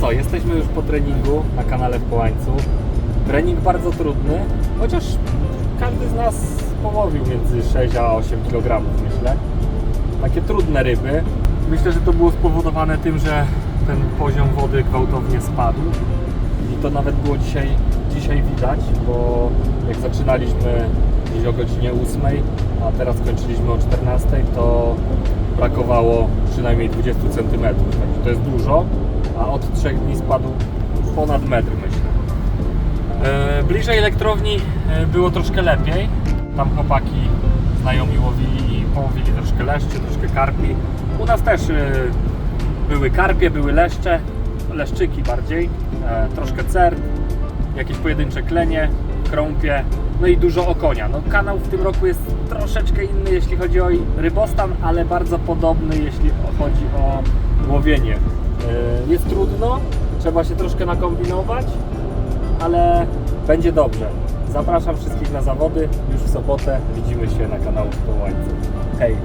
co, jesteśmy już po treningu na kanale w Połańcu. Trening bardzo trudny, chociaż każdy z nas połowił między 6 a 8 kg, myślę. Takie trudne ryby. Myślę, że to było spowodowane tym, że ten poziom wody gwałtownie spadł. I to nawet było dzisiaj, dzisiaj widać, bo jak zaczynaliśmy gdzieś o godzinie 8, a teraz kończyliśmy o 14, to brakowało przynajmniej 20 cm. To jest dużo, a od 3 dni spadł ponad metr, myślę. E, bliżej elektrowni e, było troszkę lepiej. Tam chłopaki znajomi łowili i połowili troszkę leszczy, troszkę karpi. U nas też e, były karpie, były leszcze, leszczyki bardziej, troszkę cert, jakieś pojedyncze klenie, krąpie, no i dużo okonia. No, kanał w tym roku jest troszeczkę inny, jeśli chodzi o rybostan, ale bardzo podobny, jeśli chodzi o łowienie. Jest trudno, trzeba się troszkę nakombinować, ale będzie dobrze. Zapraszam wszystkich na zawody już w sobotę. Widzimy się na kanału w Połańcu. Hej!